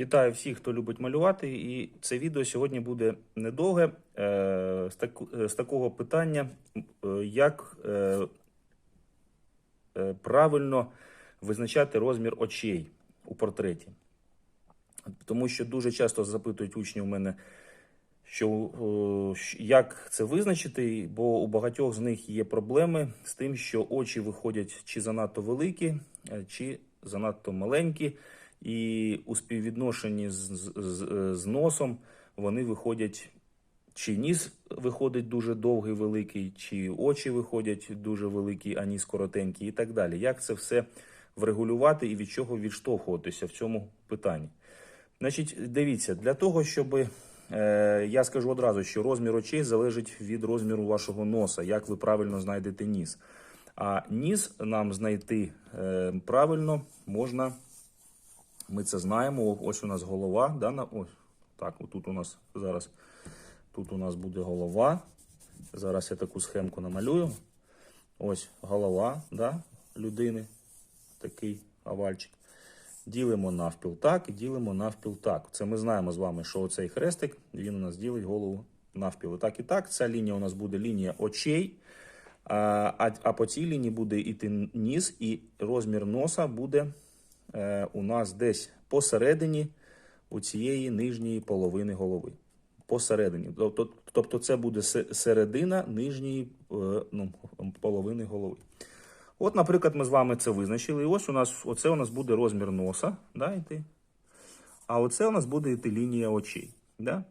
Вітаю всіх, хто любить малювати. І це відео сьогодні буде недовге е, е, з такого питання, е, як правильно визначати розмір очей у портреті. Тому що дуже часто запитують учні у мене, що як це визначити, бо у багатьох з них є проблеми з тим, що очі виходять чи занадто великі, чи занадто маленькі, і у співвідношенні з, з, з, з носом вони виходять. Чи ніс виходить дуже довгий, великий, чи очі виходять дуже великі, а ніс коротенький, і так далі. Як це все врегулювати і від чого відштовхуватися в цьому питанні? Значить, дивіться, для того, щоб е, я скажу одразу, що розмір очей залежить від розміру вашого носа, як ви правильно знайдете ніс. А ніс нам знайти е, правильно можна. Ми це знаємо. Ось у нас голова. Да, на, ось, так, отут у нас зараз тут у нас буде голова. Зараз я таку схемку намалюю. Ось голова да, людини. Такий овальчик. Ділимо навпіл так і ділимо навпіл так. Це ми знаємо з вами, що оцей хрестик він у нас ділить голову навпіл. Так і так. Ця лінія у нас буде лінія очей. А, а, по цій лінії буде йти ніс, і розмір носа буде у нас десь посередині у цієї нижньої половини голови. Посередині. Тобто, тобто це буде середина нижньої е, ну, половини голови. От, наприклад, ми з вами це визначили. І ось у нас оце у нас буде розмір носа. Да, йти. А оце у нас буде йти лінія очей. Да?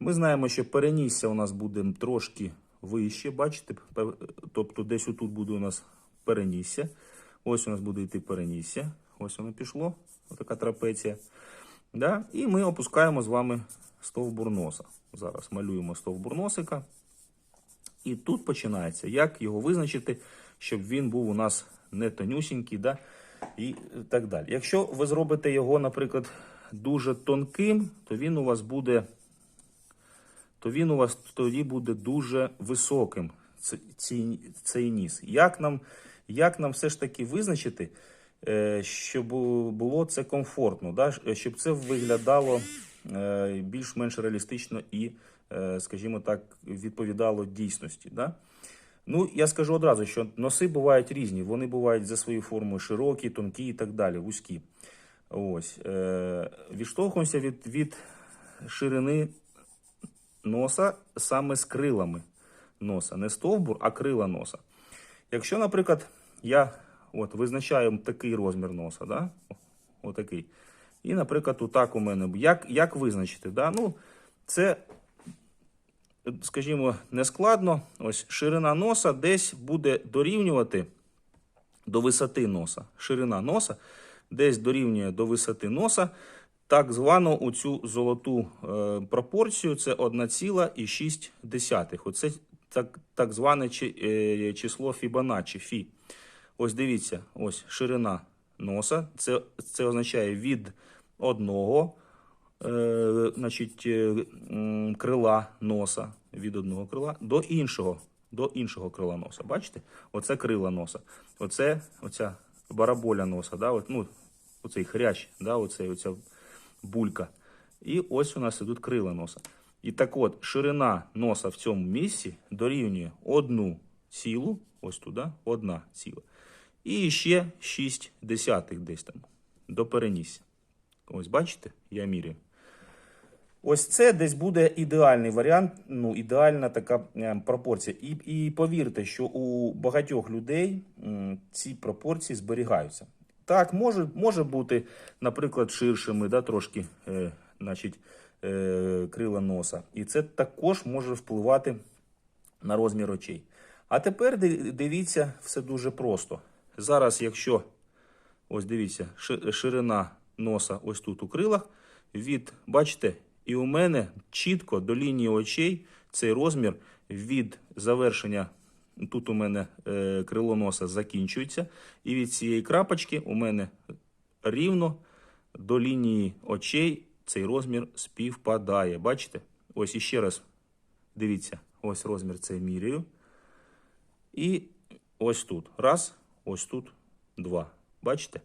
Ми знаємо, що перенісся у нас буде трошки вище. Бачите? Тобто десь отут буде у нас перенісся. Ось у нас буде йти перенісся. Ось воно пішло. Отака трапеція. Да? І ми опускаємо з вами стовбур носа. Зараз малюємо стовбур носика. І тут починається, як його визначити, щоб він був у нас не тонюсінький, да? і так далі. Якщо ви зробите його, наприклад, дуже тонким, то він у вас буде, то він у вас тоді буде дуже високим. ц- ці- Цей ніс. Як нам, як нам все ж таки визначити, щоб було це комфортно, да? щоб це виглядало е, більш-менш реалістично і, е, скажімо так, відповідало дійсності. Да? Ну, я скажу одразу, що носи бувають різні. Вони бувають за своєю формою широкі, тонкі і так далі, вузькі. Ось. Е, відштовхуємося від, від ширини носа саме з крилами носа. Не стовбур, а крила носа. Якщо, наприклад, я от, визначаю такий розмір носа, да? отакий. І, наприклад, отак у мене. Як, як визначити? Да? Ну, це скажімо, нескладно. Ось ширина носа десь буде дорівнювати до висоти носа. Ширина носа десь дорівнює до висоти носа. Так звану у цю золоту е, пропорцію це 1,6. Оце так, так зване чи, е, число Фібоначчі, Фі. Ось дивіться, ось ширина носа. Це, це означає від одного е, значить, е, крила носа від одного крила до іншого, до іншого крила носа. Бачите? Оце крила носа. Оце оця бараболя носа, да? От, ну, оцей хрящ, да? оцей, оця булька. І ось у нас ідуть крила носа. І так от, ширина носа в цьому місці дорівнює одну цілу, ось туди, одна ціла. І ще 6 десятих десь там до перенісся. Ось бачите, я міряю. Ось це десь буде ідеальний варіант, ну, ідеальна така е, пропорція. І, і повірте, що у багатьох людей ці пропорції зберігаються. Так, може, може бути, наприклад, ширшими, да, трошки е, значить, е, крила носа. І це також може впливати на розмір очей. А тепер дивіться, все дуже просто. Зараз, якщо Ось дивіться, ширина носа ось тут у крилах. Від, бачите, і у мене чітко до лінії очей цей розмір від завершення. Тут у мене е, крило носа закінчується. І від цієї крапочки у мене рівно до лінії очей цей розмір співпадає. Бачите? Ось іще раз дивіться, ось розмір цей міряю. І ось тут. Раз, ось тут два. Бачите?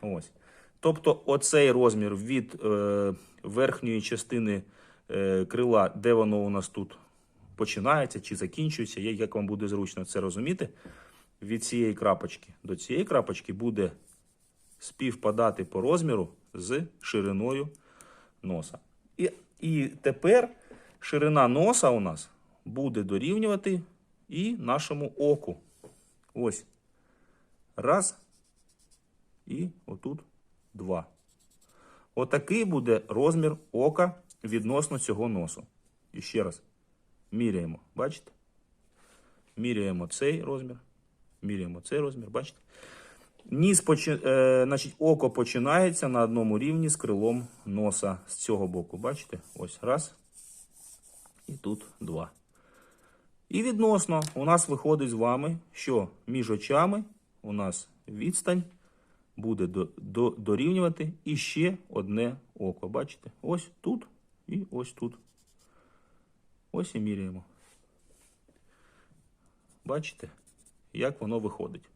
Ось. Тобто, оцей розмір від е, верхньої частини е, крила, де воно у нас тут починається чи закінчується, як вам буде зручно це розуміти, від цієї крапочки до цієї крапочки буде співпадати по розміру з шириною носа. І, і тепер ширина носа у нас буде дорівнювати і нашому оку. Ось. Раз. І отут два. Отакий буде розмір ока відносно цього носу. І ще раз. Міряємо. Бачите? Міряємо цей розмір. Міряємо цей розмір. Бачите? Ніс почи... е, значить, око починається на одному рівні з крилом носа з цього боку. Бачите? Ось раз. І тут два. І відносно у нас виходить з вами, що між очами у нас відстань буде до, до, дорівнювати і ще одне око. Бачите? Ось тут і ось тут. Ось і міряємо. Бачите, як воно виходить.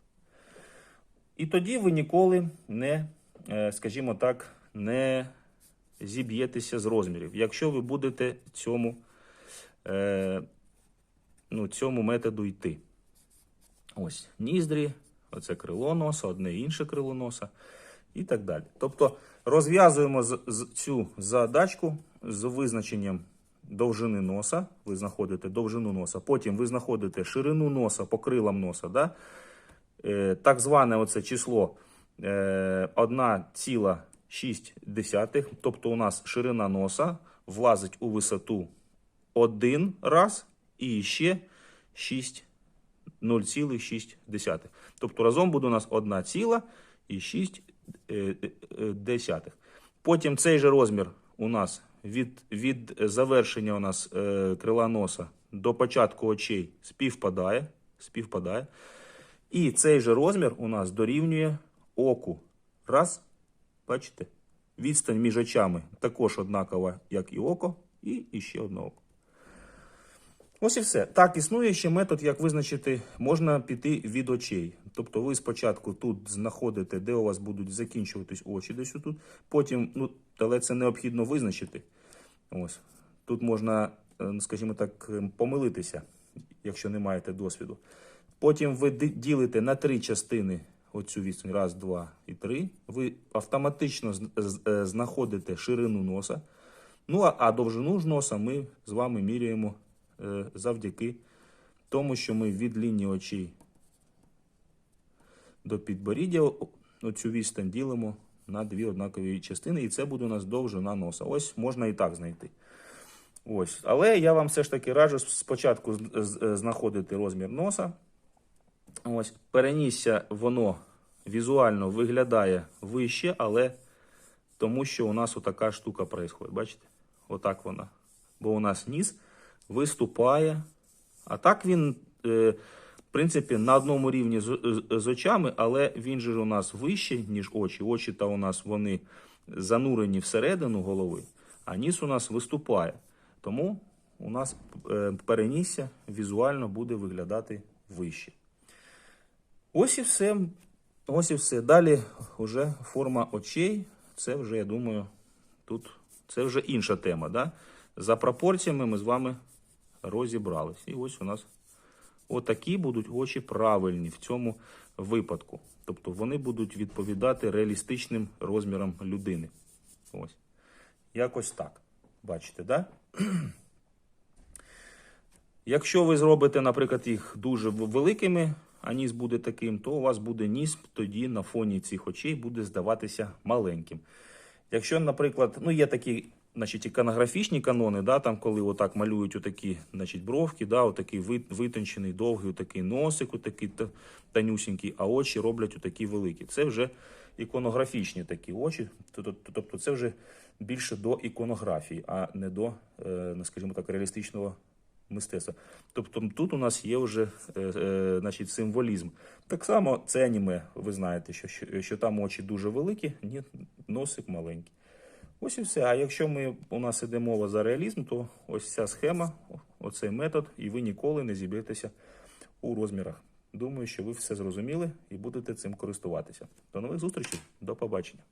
І тоді ви ніколи не, е, скажімо так, не зіб'єтеся з розмірів. Якщо ви будете цьому, е, ну, цьому методу йти. Ось ніздрі, оце крило носа, одне інше крило носа і так далі. Тобто розв'язуємо цю задачку з визначенням довжини носа. Ви знаходите довжину носа, потім ви знаходите ширину носа по крилам носа. Да? Е, так зване оце число е, 1,6. Тобто у нас ширина носа влазить у висоту один раз і ще 6 0,6. Тобто разом буде у нас 1,6. Потім цей же розмір у нас від, від завершення у нас е, крила носа до початку очей співпадає. співпадає. І цей же розмір у нас дорівнює оку. Раз. Бачите? Відстань між очами також однакова, як і око, і ще одне око. Ось і все. Так, існує ще метод, як визначити, можна піти від очей. Тобто ви спочатку тут знаходите, де у вас будуть закінчуватись очі, десь тут. Потім, ну, але це необхідно визначити. Ось. Тут можна, е, скажімо так, е, помилитися, якщо не маєте досвіду. Потім ви ділите на три частини оцю відстань, раз, два і три. Ви автоматично е, знаходите ширину носа. Ну, а, довжину ж носа ми з вами міряємо завдяки тому, що ми від лінії очей до підборіддя оцю відстань ділимо на дві однакові частини, і це буде у нас довжина носа. Ось можна і так знайти. Ось. Але я вам все ж таки раджу спочатку з- знаходити розмір носа. Ось, перенісся воно візуально виглядає вище, але тому що у нас отака штука происходит. Бачите? Отак вона. Бо у нас ніс виступає. А так він, е, в принципі, на одному рівні з, з очами, але він же у нас вище, ніж очі. Очі та у нас вони занурені всередину голови, а ніс у нас виступає. Тому у нас е, перенісся візуально буде виглядати вище. Ось і все. Ось і все. Далі вже форма очей. Це вже, я думаю, тут це вже інша тема. Да? За пропорціями ми з вами розібрались. І ось у нас отакі будуть очі правильні в цьому випадку. Тобто вони будуть відповідати реалістичним розмірам людини. Ось. Якось так. Бачите, да? Якщо ви зробите, наприклад, їх дуже великими, а ніс буде таким, то у вас буде ніс тоді на фоні цих очей буде здаватися маленьким. Якщо, наприклад, ну є такі значить, іконографічні канони, да, там, коли отак малюють отакі значить, бровки, да, отакий витончений, довгий отакий носик, отакий та- тонюсінький, а очі роблять отакі великі. Це вже іконографічні такі очі, тобто тобто це вже більше до іконографії, а не до, е, ну, скажімо так, реалістичного мистецтва. Тобто тут у нас є вже е, е, значить, символізм. Так само це аніме, ви знаєте, що, що, що там очі дуже великі, ні, носик маленький. Ось і все. А якщо ми, у нас іде мова за реалізм, то ось ця схема, оцей метод, і ви ніколи не зіб'єтеся у розмірах. Думаю, що ви все зрозуміли і будете цим користуватися. До нових зустрічей, до побачення.